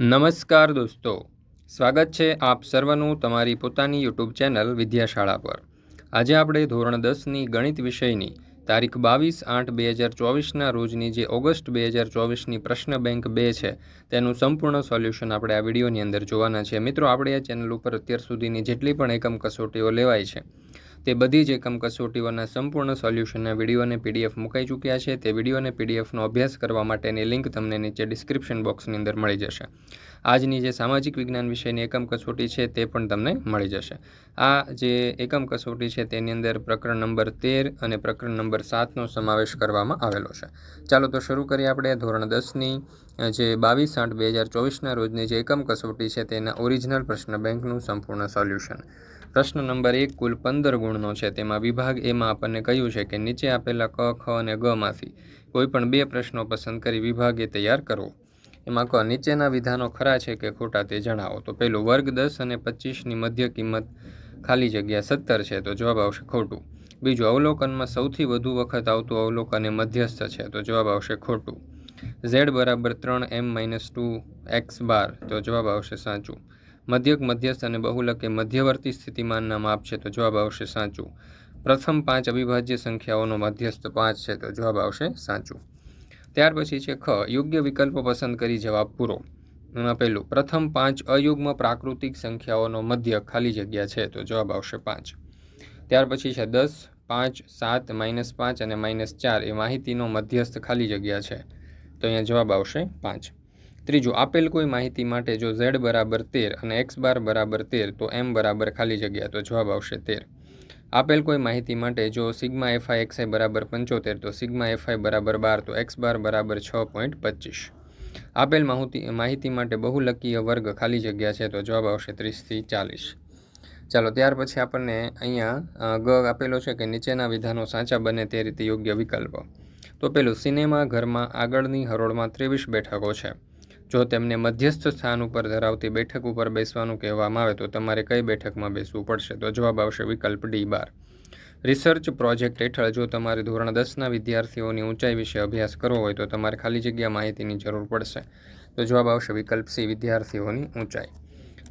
નમસ્કાર દોસ્તો. સ્વાગત છે આપ સર્વનું તમારી પોતાની યુટ્યુબ ચેનલ વિદ્યાશાળા પર. આજે આપણે ધોરણ દસની ગણિત વિષયની તારીખ બાવીસ આઠ બે હજાર ચોવીસના રોજની જે ઓગસ્ટ બે હજાર ચોવીસની પ્રશ્ન બેંક બે છે, તેનું સંપૂર્ણ સોલ્યુશન આપણે આ વિડીયોની અંદર જોવાના છે. મિત્રો, આપણે આ ચેનલ ઉપર અત્યાર સુધીની જેટલી પણ એકમ કસોટીઓ લેવાય છે તે બધી જ એકમ કસોટીઓના સંપૂર્ણ સોલ્યુશનના વીડિયો અને પીડીએફ મુકાઈ ચૂક્યા છે. તે વીડિયો અને પીડીએફનો અભ્યાસ કરવા માટેની લિંક તમને નીચે ડિસ્ક્રિપ્શન બોક્સની અંદર મળી જશે. આજની જે સામાજિક વિજ્ઞાન વિષયની એકમ કસોટી છે તે પણ તમને મળી જશે. આ જે એકમ કસોટી છે તેની અંદર પ્રકરણ નંબર તેર અને પ્રકરણ નંબર સાતનો સમાવેશ કરવામાં આવેલો છે. ચાલો તો શરૂ કરીએ આપણે ધોરણ દસની, જે બાવીસ આઠ બે હજાર ચોવીસના રોજની જે એકમ કસોટી છે તેના ઓરિજિનલ પ્રશ્ન બેંકનું સંપૂર્ણ સોલ્યુશન. પ્રશ્ન નંબર એક, કુલ પંદર ગુણનો છે. તેમાં વિભાગ એમાં આપણને કહ્યું છે કે નીચે આપેલા ક, ખ અને ગમાંથી કોઈપણ બે પ્રશ્નો પસંદ કરી વિભાગે તૈયાર કરવો એમાં ક નીચેના વિધાનો ખરા છે કે ખોટા તે જણાવો. તો પહેલું, વર્ગ દસ અને પચીસની મધ્ય કિંમત ખાલી જગ્યા સત્તર છે. તો જવાબ આવશે ખોટું. બીજું, અવલોકનમાં સૌથી વધુ વખત આવતું અવલોકન એ મધ્યસ્થ છે. તો જવાબ આવશે ખોટું. ઝેડ બરાબર ત્રણ એમ માઇનસ ટુ એક્સ બાર. તો જવાબ આવશે સાચું. મધ્યક, મધ્યસ્થ અને બહુલક મધ્યવર્તી સ્થિતિમાનના માપ છે તો જવાબ આવશે સાચું. પ્રથમ પાંચ અવિભાજ્ય સંખ્યાઓનો મધ્યસ્થ પાંચ છે તો જવાબ આવશે સાચું. ત્યાર પછી છે ખ, યોગ્ય વિકલ્પ પસંદ કરી જવાબ પૂરો. એમાં પહેલું, પ્રથમ પાંચ અયુગ્મ પ્રાકૃતિક સંખ્યાઓનો મધ્ય ખાલી જગ્યા છે તો જવાબ આવશે પાંચ. ત્યાર પછી છે દસ, પાંચ, સાત, માઇનસ પાંચ અને માઇનસ ચાર એ માહિતીનો મધ્યસ્થ ખાલી જગ્યા છે. તો અહીંયા જવાબ આવશે પાંચ. ત્રીજું, આપેલ કોઈ માહિતી માટે જો ઝેડ બરાબર તેર અને એક્સ બાર બરાબર તેર, તો એમ બરાબર ખાલી જગ્યા, તો જવાબ આવશે તેર. આપેલ કોઈ માહિતી માટે જો સિગ્મા એફઆઈ એક્સઆઈ બરાબર પંચોતેર, તો સિગ્મા એફઆઈ બરાબર બાર, તો એક્સ બાર બરાબર છ પોઈન્ટ પચીસ. આપેલ માહિતી માહિતી માટે બહુલકીય વર્ગ ખાલી જગ્યા છે, તો જવાબ આવશે ત્રીસથી ચાલીસ. ચાલો, ત્યાર પછી આપણને અહીંયા ગ આપેલો છે કે નીચેના વિધાનો સાચા બને તે રીતે યોગ્ય વિકલ્પ. તો પેલું, સિનેમા ઘરમાં આગળની હરોળમાં ત્રેવીસ બેઠકો છે. જો તેમને મધ્યસ્થ સ્થાન ઉપર ધરાવતી બેઠક ઉપર બેસવાનું કહેવામાં આવે તો તમારે કઈ બેઠકમાં બેસવું પડશે? તો જવાબ આવશે વિકલ્પ ડી બાર. રિસર્ચ પ્રોજેક્ટ હેઠળ જો તમારે ધોરણ દસના વિદ્યાર્થીઓની ઊંચાઈ વિશે અભ્યાસ કરવો હોય તો તમારે ખાલી જગ્યા માહિતીની જરૂર પડશે. તો જવાબ આવશે વિકલ્પ સી, વિદ્યાર્થીઓની ઊંચાઈ.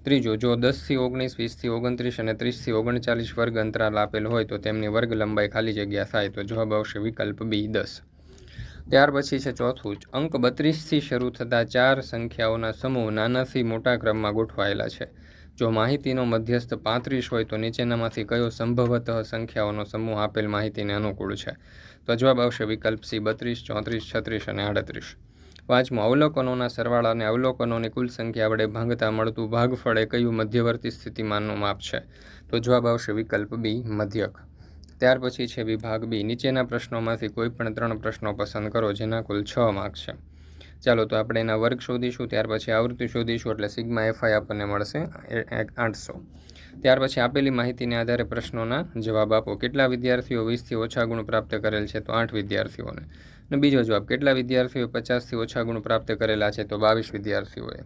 ત્રીજો, જો દસથી ઓગણીસ વીસથી ઓગણત્રીસ અને ત્રીસથી ઓગણચાલીસ વર્ગ અંતરાલ આપેલ હોય તો તેમની વર્ગ લંબાઈ ખાલી જગ્યા થાય તો જવાબ આવશે વિકલ્પ બી, દસ. ત્યાર પછી છે ચોથું જ. અંક બત્રીસથી શરૂ થતા ચાર સંખ્યાઓના સમૂહ નાનાથી મોટા ક્રમમાં ગોઠવાયેલા છે. જો માહિતીનો મધ્યસ્થ પાંત્રીસ હોય તો નીચેનામાંથી કયો સંભવતઃ સંખ્યાઓનો સમૂહ આપેલ માહિતીને અનુકૂળ છે? તો જવાબ આવશે વિકલ્પ સી, બત્રીસ, ચોત્રીસ, છત્રીસ અને આડત્રીસ. પાંચમું, અવલોકનોના સરવાળા અને અવલોકનોની કુલ સંખ્યા વડે ભાંગતા મળતું ભાગફળે કયું મધ્યવર્તી સ્થિતિમાનનું માપ છે? તો જવાબ આવશે વિકલ્પ બી, મધ્યક. ત્યાર પછી છે વિભાગ બી. નીચેના પ્રશ્નોમાંથી કોઈ પણ ત્રણ પ્રશ્નો પસંદ કરો, જેના કુલ છ માર્ક છે. ચાલો તો આપણે એના વર્ગ શોધીશું, ત્યાર પછી આવૃત્તિ શોધીશું, એટલે સિગ્મા એફઆઈ આપણને મળશે આઠસો. ત્યાર પછી આપેલી માહિતીને આધારે પ્રશ્નોના જવાબ આપો. કેટલા વિદ્યાર્થીઓ વીસથી ઓછા ગુણ પ્રાપ્ત કરેલ છે? તો આઠ વિદ્યાર્થીઓને. અને બીજો જવાબ, કેટલા વિદ્યાર્થીઓ પચાસથી ઓછા ગુણ પ્રાપ્ત કરેલા છે? તો બાવીસ વિદ્યાર્થીઓએ.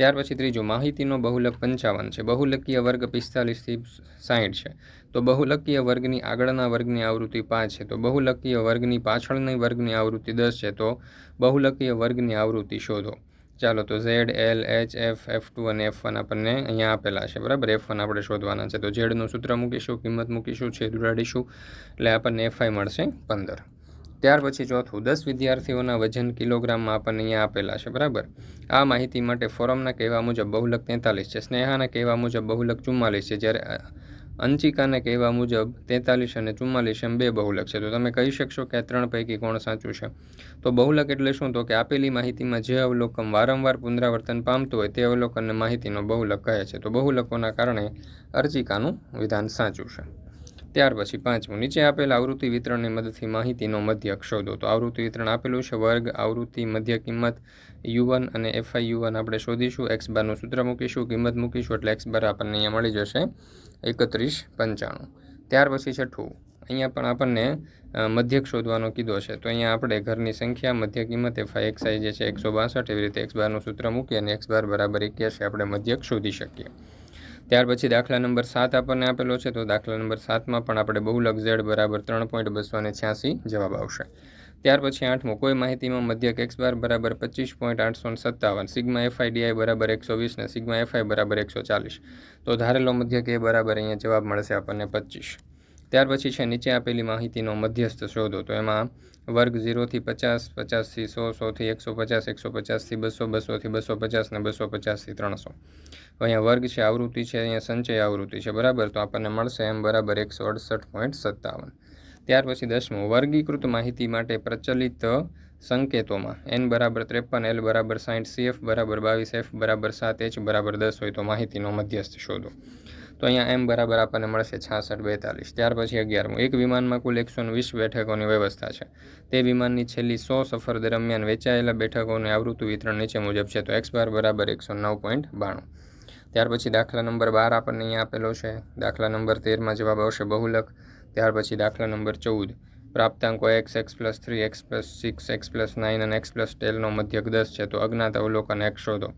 ત્યાર પછી ત્રીજું, માહિતીનો બહુલક પંચાવન છે. બહુલકીય વર્ગ પિસ્તાલીસથી સાહીઠ છે. તો બહુલકીય વર્ગની આગળના વર્ગની આવૃત્તિ પાંચ છે. તો બહુલકીય વર્ગની પાછળની વર્ગની આવૃત્તિ દસ છે. તો બહુલકીય વર્ગની આવૃત્તિ શોધો. ચાલો, તો Z, L, H, F F two અને એફ વન આપણને અહીંયા આપેલા છે. બરાબર? એફ વન આપણે શોધવાના છે. તો ઝેડનું સૂત્ર મૂકીશું, કિંમત મૂકીશું, છેદ ઉડાડીશું. એટલે આપણને એફઆઈ મળશે પંદર. ત્યાર પછી ચોથું, દસ વિદ્યાર્થીઓના વજન કિલોગ્રામમાં આપણને અહીંયા આપેલા છે, બરાબર? આ માહિતી માટે ફોરમના કહેવા મુજબ બહુલક તેતાલીસ છે, સ્નેહાના કહેવા મુજબ બહુલક ચુમ્માલીસ છે, જ્યારે અંચિકાના કહેવા મુજબ તેતાલીસ અને ચુમ્માલીસ એમ બે બહુલક છે. તો તમે કહી શકશો કે આ ત્રણ પૈકી કોણ સાચું છે? તો બહુલક એટલે શું? તો કે આપેલી માહિતીમાં જે અવલોકન વારંવાર પુનરાવર્તન પામતું હોય તે અવલોકનને માહિતીનો બહુલક કહે છે. તો બહુલકોના કારણે અર્ચિકાનું વિધાન સાચું છે. ત્યાર પછી પાંચમું નીચે આપેલ આવૃત્તિ વિતરણની મદદથી માહિતીનો મધ્યક શોધો. તો આવૃત્તિ વિતરણ આપેલું છે વર્ગ, આવૃત્તિ મધ્ય કિંમત, યુવન અને એફઆઈ યુવન આપણે શોધીશું. એક્સ બારનું સૂત્ર મૂકીશું, કિંમત મૂકીશું એટલે એક્સ બાર આપણને અહીંયા મળી જશે. એકત્રીસ પંચાણું. ત્યાર પછી છઠ્ઠું. અહીંયા પણ આપણને મધ્યક શોધવાનો કીધો છે. તો અહીંયા આપણે ઘરની સંખ્યા મધ્ય કિંમત, એફઆઈ, એક્સઆઈ જે છે, એકસો બાસઠ એવી રીતે એક્સ બારનું સૂત્ર મૂકી અને એક્સ બાર બરાબર એક્યાસી આપણે મધ્યક શોધી શકીએ. ત્યાર પછી દાખલા નંબર સાત આપણને આપેલો છે, તો દાખલા નંબર સાતમાં પણ આપણે બહુલક ઝેડ બરાબર ત્રણ પોઈન્ટ બસો અને છ્યાસી જવાબ આવશે. ત્યાર પછી આઠમો, કોઈ માહિતીમાં મધ્યક એક્સ બાર બરાબર પચીસ પોઈન્ટ આઠસો સત્તાવન, સિગ્મા એફઆઈ ડીઆઈ બરાબર એકસો વીસ ને સિગ્મા એફઆઈ બરાબર એકસો ચાલીસ. તો ધારેલો મધ્યક એ બરાબર અહીંયા જવાબ મળશે આપણને પચીસ. ત્યાર પછી છે, નીચે આપેલી માહિતીનો મધ્યસ્થ શોધો. તો એમાં વર્ગ ઝીરોથી પચાસ પચાસથી સો સોથી એકસો પચાસ, એકસો પચાસથી બસો બસોથી બસો પચાસ ને બસો પચાસથી ત્રણસો. અહીંયા વર્ગ છે, આવૃત્તિ છે, અહીંયા સંચય આવૃત્તિ છે, બરાબર? તો આપણને મળશે એમ બરાબર એકસો અડસઠ પોઈન્ટ સત્તાવન. ત્યાર પછી દસમું, વર્ગીકૃત માહિતી માટે પ્રચલિત સંકેતોમાં એન બરાબર ત્રેપન એલ બરાબર સાઠ સીએફ બરાબર બાવીસ એફ બરાબર સાત એચ બરાબર દસ હોય તો માહિતીનો મધ્યસ્થ શોધો. તો અહીંયા એમ બરાબર આપણને મળશે છાસઠ બેતાલીસ. ત્યાર પછી અગિયારમું. એક વિમાનમાં કુલ એકસો વીસ બેઠકોની વ્યવસ્થા છે. તે વિમાનની છેલ્લી સો સફર દરમિયાન વેચાયેલા બેઠકોની આવૃત્તિ વિતરણ નીચે મુજબ છે. તો એક્સ બાર બરાબર એકસો નવ પોઈન્ટ બાણું. ત્યાર પછી દાખલા નંબર બાર આપણને અહીંયા આપેલો છે. દાખલા નંબર તેરમાં જવાબ આવશે બહુલક. ત્યાર પછી દાખલા નંબર ચૌદ. પ્રાપ્તાંકો X X plus three, X plus six, X plus nine અને એક્સ પ્લસ ટેલનો મધ્યક દસ છે. તો અજ્ઞાત અવલોકન એક્સ શોધો.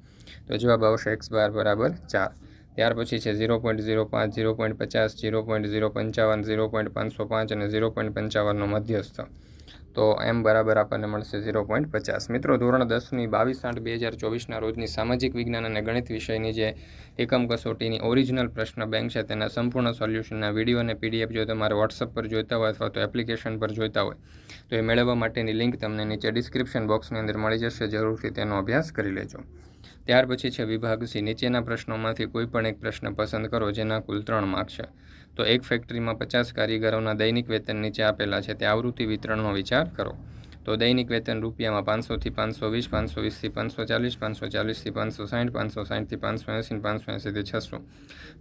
તો જવાબ આવશે એક્સ બાર બરાબર ચાર. ત્યાર પછી છે ઝીરો પોઈન્ટ ઝીરો પાંચ, ઝીરો પોઈન્ટ પચાસ, ઝીરો પોઈન્ટ ઝીરો પંચાવન, ઝીરો પોઈન્ટ પાંચસો પાંચ અને ઝીરો પોઈન્ટ પંચાવનનો મધ્યસ્થ. તો એમ બરાબર આપણને મળશે ઝીરો પોઈન્ટ પચાસ. મિત્રો, ધોરણ દસની બાવીસ આઠ બે હજાર ચોવીસના રોજની સામાજિક વિજ્ઞાન અને ગણિત વિષયની જે એકમ કસોટીની ઓરિજિનલ પ્રશ્ન બેંક છે તેના સંપૂર્ણ સોલ્યુશનના વીડિયો અને પીડીએફ જો તમારે વોટ્સઅપ પર જોઈતા હોય અથવા તો એપ્લિકેશન પર જોઈતા હોય, તો એ મેળવવા માટેની લિંક તમને નીચે ડિસ્ક્રિપ્શન બોક્સની અંદર મળી જશે. જરૂરથી તેનો અભ્યાસ કરી લેજો. ત્યાર પછી છે વિભાગ સી. નીચેના પ્રશ્નોમાંથી કોઈ પણ એક પ્રશ્ન પસંદ કરો જેના કુલ ત્રણ માર્ક છે. તો એક ફેક્ટરીમાં પચાસ કારીગરોના દૈનિક વેતન નીચે આપેલા છે તે આવૃત્તિ વિતરણનો વિચાર કરો. તો દૈનિક વેતન રૂપિયામાં પાંચસોથી પાંચસો વીસ પાંચસો વીસથી પાંચસો ચાલીસ પાંચસો ચાલીસથી પાંચસો સાઠ પાંચસો સાઠથી પાંચસો એંસી પાંચસો એંસીથી છસો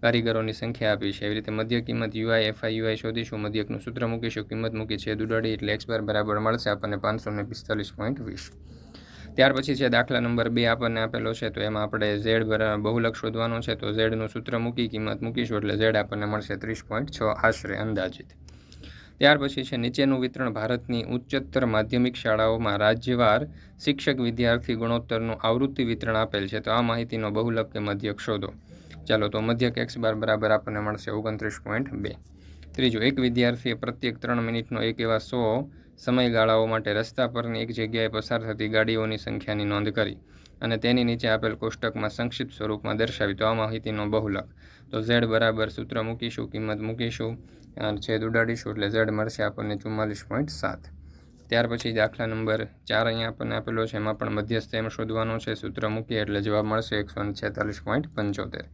કારીગરોની સંખ્યા આપી છે. એવી રીતે મધ્ય કિંમત યુઆઈ, એફઆઈ, યુઆઈ શોધીશું. મધ્યકનું સૂત્ર મૂકીશું. કિંમત મૂકી છે દુડાડી એટલે એક્સ બાર બરાબર મળશે આપણને પાંચસો ને પિસ્તાલીસ પોઈન્ટ વીસ. ત્યાર પછી છે દાખલા નંબર બે આપણને આપેલો છે, તો એમાં આપણે ઝેડ બહુલક શોધવાનો છે, તો ઝેડનું સૂત્ર મૂકી, કિંમત મૂકીશું, એટલે ઝેડ આપણને મળશે ત્રીસ પોઈન્ટ છ આશરે અંદાજિત. ત્યાર પછી છે નીચેનું વિતરણ ભારતની ઉચ્ચતર માધ્યમિક શાળાઓમાં રાજ્યવાર શિક્ષક વિદ્યાર્થી ગુણોત્તરનું આવૃત્તિ વિતરણ આપેલ છે, તો આ માહિતીનો બહુલક કે મધ્યક શોધો. ચાલો, તો મધ્યક એક્સ બાર બરાબર આપણને મળશે ઓગણત્રીસ પોઈન્ટ બે. ત્રીજું, એક વિદ્યાર્થીએ પ્રત્યેક ત્રણ મિનિટનો એક એવા સો સમયગાળાઓ માટે રસ્તા પરની એક જગ્યાએ પસાર થતી ગાડીઓની સંખ્યાની નોંધ કરી અને તેની નીચે આપેલ કોષ્ટકમાં સંક્ષિપ્ત સ્વરૂપમાં દર્શાવી તો આ માહિતીનો બહુલક. તો ઝેડ બરાબર સૂત્ર મૂકીશું, કિંમત મૂકીશું છેદ ઉડાડીશું એટલે ઝેડ મળશે આપણને ચુમ્માલીસ પોઈન્ટ સાત. ત્યાર પછી દાખલા નંબર ચાર અહીંયા આપણને આપેલો છે, એમાં પણ મધ્યસ્થ એમ શોધવાનો છે, સૂત્ર મૂકીએ એટલે જવાબ મળશે એકસો છેતાલીસ પોઈન્ટ પંચોતેર.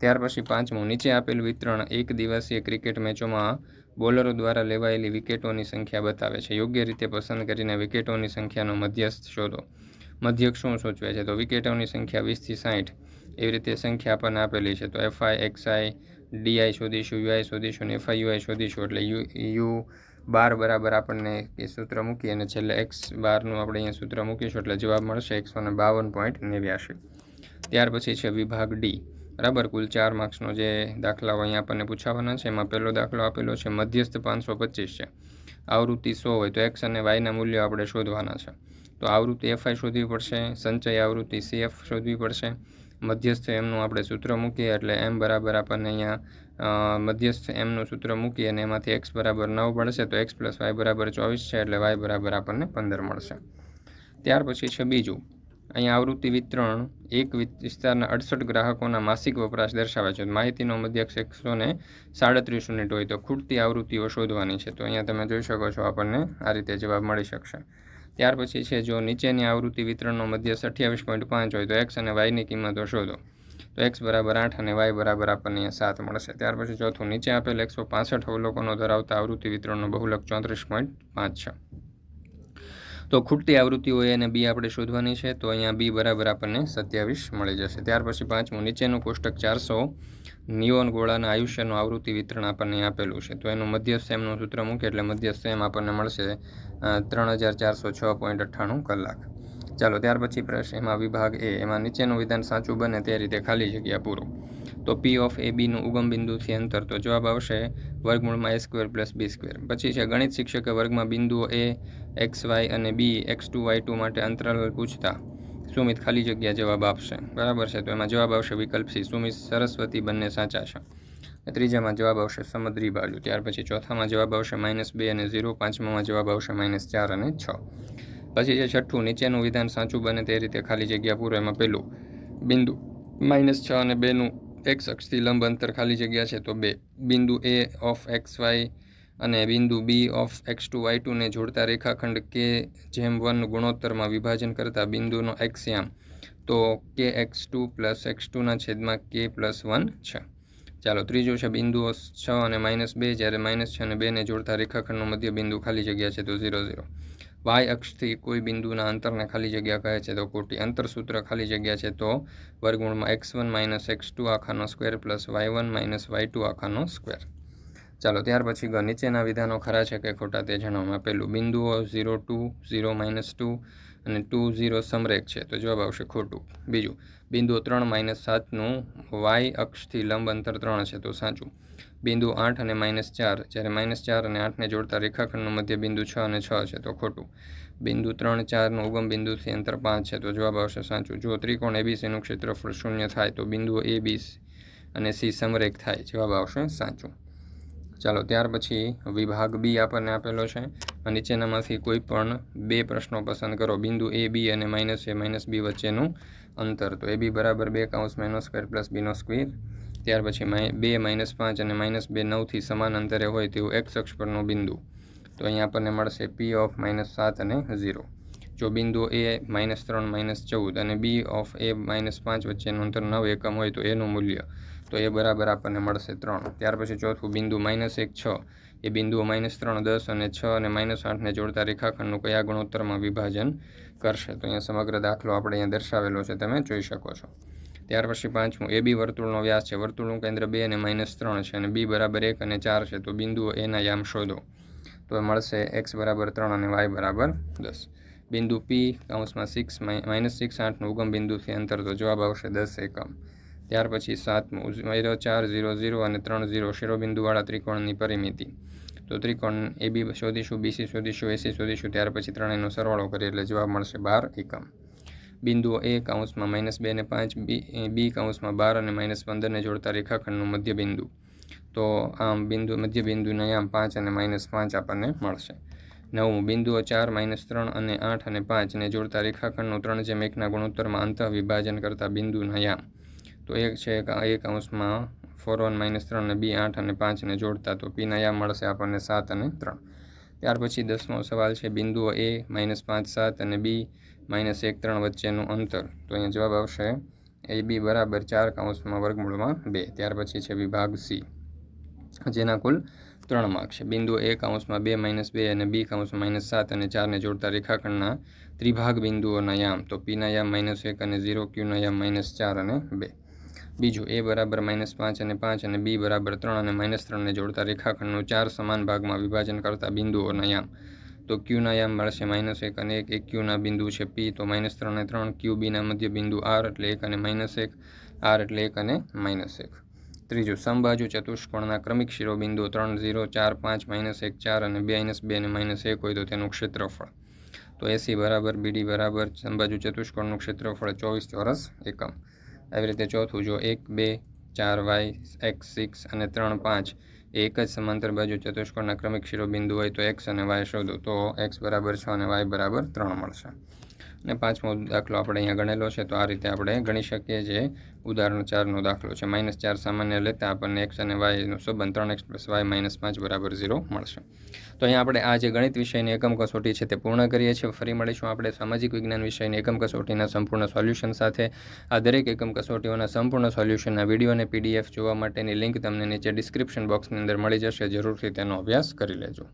ત્યાર પછી પાંચમું, નીચે આપેલ વિતરણ એક દિવસીય ક્રિકેટ મેચોમાં બોલરો દ્વારા લેવાયેલી વિકેટોની સંખ્યા બતાવે છે. યોગ્ય રીતે પસંદ કરીને વિકેટોની સંખ્યાનો મધ્યસ્થ શોધો. મધ્યક શું સૂચવે છે? તો વિકેટોની સંખ્યા વીસથી સાઠ એવી રીતે સંખ્યા આપણને આપેલી છે. તો F I X I D I શોધીશું યુઆઈ શોધીશું અને એફઆઈ શોધીશું. એટલે યુ યુ બાર બરાબર આપણને એ સૂત્ર મૂકી અને છેલ્લે એક્સ બારનું આપણે અહીંયા સૂત્ર મૂકીશું. એટલે જવાબ મળશે એકસો ને બાવન પોઈન્ટ નેવ્યાસી ત્યાર પછી છે વિભાગ ડી બરાબર? કુલ ચાર માર્ક્સનો જે દાખલાઓ અહીંયા આપણને પૂછાવાના છે, એમાં પહેલો દાખલો આપેલો છે, મધ્યસ્થ પાંચસો પચીસ છે. આવૃત્તિ સો હોય તો એક્સ અને વાયના મૂલ્યો આપણે શોધવાના છે. તો આવૃત્તિ એફઆઈ શોધવી પડશે, સંચય આવૃત્તિ સીએફ શોધવી પડશે. મધ્યસ્થ એમનું આપણે સૂત્ર મૂકીએ, એટલે એમ બરાબર આપણને અહીંયા મધ્યસ્થ એમનું સૂત્ર મૂકીએ અને એમાંથી એક્સ બરાબર નવ પડશે તો એક્સ પ્લસ વાય બરાબર ચોવીસ છે, એટલે વાય બરાબર આપણને પંદર મળશે. ત્યાર પછી છે બીજું. અહીંયા આવૃત્તિ વિતરણ, એક વિસ્તારના અડસઠ ગ્રાહકોના માસિક વપરાશ દર્શાવે છે. માહિતીનો મધ્યક્ષ એકસો ને સાડત્રીસ યુનિટ હોય તો ખૂટતી આવૃત્તિઓ શોધવાની છે. તો અહીંયા તમે જોઈ શકો છો આપણને આ રીતે જવાબ મળી શકશે. ત્યાર પછી છે, જો નીચેની આવૃત્તિ વિતરણનો મધ્ય અઠ્યાવીસ પોઈન્ટ પાંચ હોય તો એક્સ અને વાયની કિંમતો શોધો. તો એક્સ બરાબર આઠ અને વાય બરાબર આપણને અહીંયા સાત મળશે. ત્યાર પછી ચોથું, નીચે આપેલ એકસો પાસઠ અવલોકનો ધરાવતા આવૃત્તિ વિતરણનો બહુલક ચોત્રીસ પોઈન્ટ પાંચ છે. તો ખૂટતી આવૃત્તિ હોય અને બી આપણે શોધવાની છે, તો અહીંયા બી બરાબર આપણને સત્યાવીસ મળી જશે. ત્યાર પછી પાંચમું, નીચેનું કોષ્ટક ચારસો, નિયોન ગોળાના આયુષ્યનું આવૃત્તિ વિતરણ આપણને આપેલું છે. તો એનું મધ્યસ્થ સેમનું સૂત્ર મૂકે એટલે મધ્યસ્થ સેમ આપણને મળશે ત્રણ હજાર ચારસો છ પોઈન્ટ અઠ્ઠાણું કલાક. ચાલો, ત્યાર પછી પ્રશ્ન, એમાં વિભાગ એ એમાં નીચેનું વિધાન સાચું બને તે રીતે ખાલી જગ્યા પૂરો. તો પી ઓફ એ બીનું ઉગમ બિંદુથી અંતર, તો જવાબ આવશે વર્ગમૂળમાં A square plus B square પછી છે ગણિત શિક્ષકે વર્ગમાં બિંદુઓ એ એક્સ વાય અને B X two Y two માટે અંતરાલ પૂછતા. સુમિત ખાલી જગ્યા જવાબ આપશે. બરાબર છે? તો એમાં જવાબ આવશે વિકલ્પ સી સુમિત સરસ્વતી બંને સાચા છે. ત્રીજામાં જવાબ આવશે સમુદ્રી બાજુ ત્યાર પછી ચોથામાં જવાબ આવશે માઇનસ બે અને ઝીરો. પાંચમામાં જવાબ આવશે માઇનસ ચાર અને છ. પછી જે છઠ્ઠું, નીચેનું વિધાન સાચું બને તે રીતે ખાલી જગ્યા પૂરો એમાં પહેલું બિંદુ માઇનસ છ અને બેનું એક્સ અક્ષથી લંબ અંતર ખાલી જગ્યા છે તો બે. બિંદુ એ ઓફ એક્સ વાય અને બિંદુ B of X two Y ટુને જોડતા રેખાખંડ કે જેમ વન ગુણોત્તરમાં વિભાજન કરતા બિંદુનો એક્સયામ તો K X two plus X ટુના છેદમાં કે પ્લસ વન છે. ચાલો, ત્રીજું છે બિંદુઓ છ અને માઇનસ બે, જ્યારે માઇનસ છ અને બેને જોડતા રેખાખંડનો મધ્ય બિંદુ ખાલી જગ્યા છે તો ઝીરો ઝીરો વાય અક્ષથી કોઈ બિંદુના અંતરને ખાલી જગ્યા કહે છે તો કોટી અંતરસૂત્ર ખાલી જગ્યા છે તો વર્ગમૂળમાં X one minus X two આખાનો square plus Y one minus Y two આખાનો square ચાલો, ત્યાર પછી નીચેના વિધાનો ખરા છે કે ખોટા તે જણાવવામાં પહેલું, બિંદુઓ zero two, zero minus two અને ટુ ઝીરો સમરેખ છે. તો જવાબ આવશે ખોટું. બીજું બિંદુ ત્રણ માઇનસ સાતનું વાય અક્ષથી લંબ અંતર ત્રણ છે, તો સાચું. બિંદુ આઠ અને માઇનસ ચાર, જ્યારે માઇનસ ચાર અને આઠને જોડતા રેખાખંડનું મધ્ય બિંદુ છ અને છ છે, તો ખોટું. બિંદુ ત્રણ ચારનું ઉગમ બિંદુથી અંતર પાંચ છે, તો જવાબ આવશે સાચું. જો ત્રિકોણ એબીસીનું ક્ષેત્રફળ શૂન્ય થાય, તો બિંદુઓ એ બી અને સી સમરેખ થાય, જવાબ આવશે સાચું. ચાલો, ત્યાર પછી વિભાગ બી આપણને આપેલો છે નીચેનામાંથી કોઈ પણ બે પ્રશ્નો પસંદ કરો. બિંદુ એ બી અને માઇનસ એ માઇનસ બી વચ્ચેનું અંતર. તો એ બી બરાબર બે કાઉન્સ માઇનો સ્ક્વેર પ્લસ બીનો સ્ક્વેર. ત્યાર પછી બે માઇનસ પાંચ અને માઇનસ બે નવથી સમાન અંતરે હોય તેવું એક્સ અક્ષ પરનું બિંદુ. તો અહીંયા આપણને મળશે પી ઓફ માઇનસ સાત અને ઝીરો. જો બિંદુ એ માઇનસ ત્રણ, માઇનસ ચૌદ અને બી ઓફ એ માઇનસ પાંચ વચ્ચેનું અંતર નવ એકમ હોય તો એનું મૂલ્ય, તો એ બરાબર આપણને મળશે ત્રણ. ત્યાર પછી ચોથું બિંદુ માઇનસ એક, છ. એ બિંદુઓ માઇનસ ત્રણ, દસ અને છ અને માઇનસ આઠને જોડતા રેખાખંડનું કયા ગુણોત્તરમાં વિભાજન કરશે? તો અહીંયા સમગ્ર દાખલો આપણે અહીંયા દર્શાવેલો છે, તમે જોઈ શકો છો. ત્યાર પછી પાંચમું, એ બી વર્તુળનો વ્યાસ છે. વર્તુળનું કેન્દ્ર બે અને માઇનસ ત્રણ છે અને બી બરાબર એક અને ચાર છે. તો બિંદુઓ એના યામ શોધો. તો મળશે એક્સ બરાબર ત્રણ અને વાય બરાબર દસ. બિંદુ પી કાઉન્સમાં સિક્સ માઇનસ સિક્સ આઠનું ઉગમ બિંદુથી અંતર તો જવાબ આવશે દસ એકમ. ત્યાર પછી સાતમું ઝીરો ચાર, ઝીરો ઝીરો અને ત્રણ ઝીરો શિરોબિંદુવાળા ત્રિકોણની પરિમિતિ. તો ત્રિકોણ એ બી શોધીશું બીસી શોધીશું એસી શોધીશું, ત્યાર પછી ત્રણેયનો સરવાળો કરીએ એટલે જવાબ મળશે બાર એકમ. બિંદુઓ એ કાઉન્સમાં માઇનસ બે ને પાંચ બી બી કાઉન્સમાં બાર અને માઇનસ પંદરને જોડતા રેખાખંડનું મધ્ય બિંદુ તો આમ બિંદુ મધ્ય બિંદુને આમ પાંચ અને માઇનસ પાંચ આપણને મળશે. નવમું બિંદુઓ ચાર, માઇનસ ત્રણ અને આઠ અને પાંચને જોડતા રેખાખંડનું ત્રણ જેમ એકના ગુણોત્તરમાં અંતઃ વિભાજન કરતા બિંદુના યામ તો એક છે એક અંશમાં ફોર વન માઇનસ ત્રણ અને બી આઠ અને પાંચને જોડતા તો પીના યામ મળશે આપણને સાત અને ત્રણ. ત્યાર પછી દસમો સવાલ છે બિંદુઓ એ માઇનસ પાંચ સાત અને બી માઇનસ એક ત્રણ વચ્ચેનું અંતર. તો અહીંયા જવાબ આવશે એ બી બરાબર ચાર કાઉન્સમાં વર્ગમૂળમાં બે. ત્યાર પછી છે વિભાગ સી. જેના કુલ ત્રણ માર્ક છે. બિંદુ એ કાઉન્સમાં બે માઇનસ બે અને બી કાઉન્સમાં માઇનસ સાત અને ચારને જોડતા રેખાખંડના ત્રિભાગ બિંદુઓના યામ. તો પીના યામ માઇનસ એક અને ઝીરો ક્યુના યામ માઇનસ ચાર અને બે. બીજું, એ બરાબર માઇનસ પાંચ અને પાંચ અને બી બરાબર ત્રણ અને માઇનસ ત્રણને જોડતા રેખાખંડનું ચાર સમાન ભાગમાં વિભાજન કરતા બિંદુઓના યામ. તો ક્યુના યામ મળશે માઇનસ એક અને એક. એક ક્યુના બિંદુ છે પી, તો માઇનસ ત્રણ અને ત્રણ. ક્યુ બીના મધ્ય બિંદુ આર એટલે એક અને માઇનસ એક. આર એટલે એક અને માઇનસ એક. ત્રીજું, સમબાજુ ચતુષ્કોણના ક્રમિક શિરોબિંદુ ત્રણ, ઝીરો, ચાર, પાંચ, માઇનસ એક, ચાર અને બે માઇનસ બે અને માઇનસ એક હોય તો તેનું ક્ષેત્રફળ. તો એસી બરાબર, બીડી બરાબર, સમબાજુ ચતુષ્કોણનું ક્ષેત્રફળ ચોવીસ ચોરસ એકમ. આવી રીતે ચોથું જો એક, બે, ચાર, વાય, એક્સ, સિક્સ અને ત્રણ, પાંચ એક જ સમાંતર બાજુ ચતુષ્કોણના ક્રમિક શિરોબિંદુ હોય તો એક્સ અને વાય શોધો, તો એક્સ બરાબર છ અને વાય બરાબર ત્રણ મળશે. અને પાંચમો દાખલો આપણે અહીંયા ગણેલો છે, તો આ રીતે આપણે ગણી શકીએ જે ઉદાહરણ ચારનો દાખલો છે. માઇનસ ચાર સામાન્ય લેતા આપણને એક્સ અને વાયનો સંબંધ ત્રણ એક્સ પ્લસ વાય માઇનસ પાંચ બરાબર ઝીરો મળશે. તો અહીંયા આપણે આ જે ગણિત વિષયની એકમ કસોટી છે તે પૂર્ણ કરીએ છીએ. ફરી મળીશું આપણે સામાજિક વિજ્ઞાન વિષયની એકમ કસોટીના સંપૂર્ણ સોલ્યુશન સાથે. આ દરેક એકમ કસોટીઓના સંપૂર્ણ સોલ્યુશનના વીડિયો અને પીડીએફ જોવા માટેની લિંક તમને નીચે ડિસ્ક્રિપ્શન બોક્સની અંદર મળી જશે. જરૂરથી તેનો અભ્યાસ કરી લેજો.